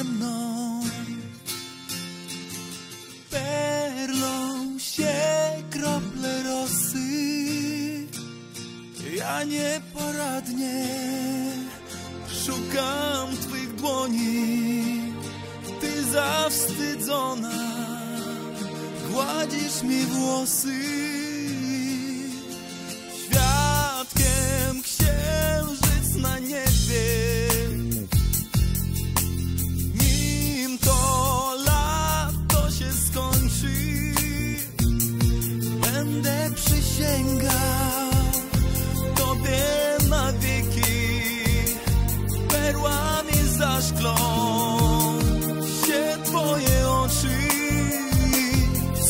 ze mną. Perlą się krople rosy, ja nieporadnie szukam Twych dłoni. Ty zawstydzona, gładzisz mi włosy. Zaszklą się Twoje oczy.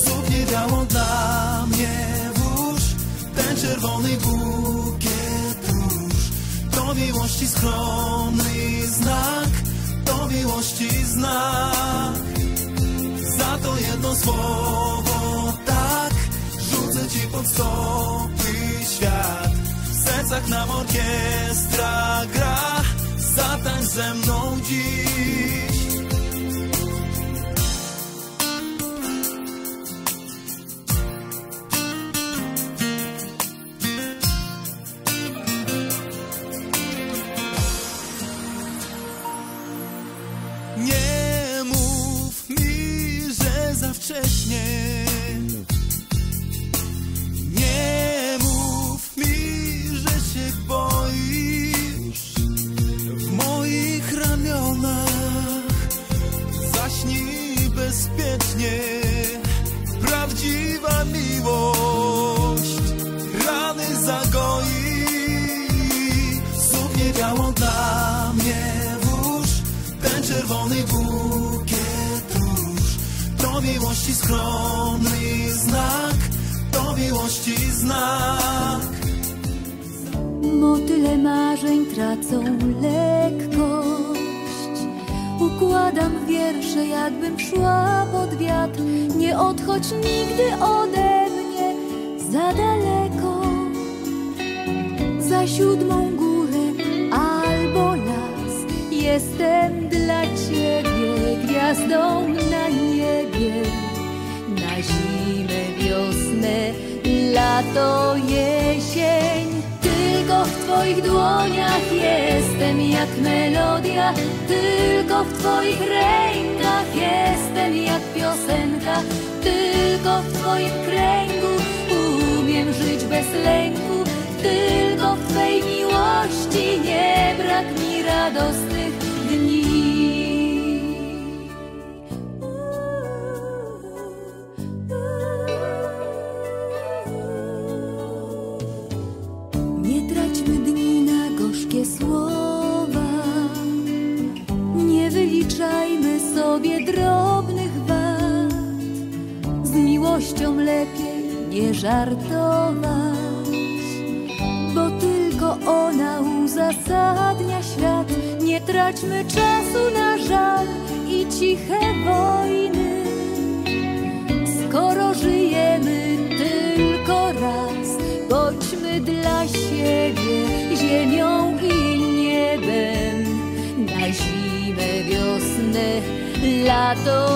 Suknię białą dla mnie włóż, ten czerwony bukiet róż. To miłości skromny znak, to miłości znak. Za to jedno słowo tak, rzucę ci pod stopy świat. W sercach nam orkiestra gra, zatańcz ze mną dziś. Nie mów mi, że za wcześnie. Bezpiecznie. Prawdziwa miłość rany zagoi. Suknię białą dla mnie włóż, ten czerwony bukiet róż. To miłości skromny znak, to miłości znak. Motyle marzeń tracą lekkość. Układam wiersze, jakbym szła pod wiatr. Nie odchodź nigdy ode mnie za daleko. Za siódmą górę albo las. Jestem dla ciebie gwiazdą na niebie. Na zimę, wiosnę, lato, jesień. Tylko w Twoich dłoniach jestem jak melodia, tylko w Twoich rękach jestem jak piosenka, tylko w Twoim kręgu umiem żyć bez lęku, tylko w Twej miłości nie brak mi radosnych dni. Miłością lepiej nie żartować, bo tylko ona uzasadnia świat. Nie traćmy czasu na żal i ciche wojny. Skoro żyjemy tylko raz, bądźmy dla siebie ziemią i niebem. Na zimę, wiosnę, lato,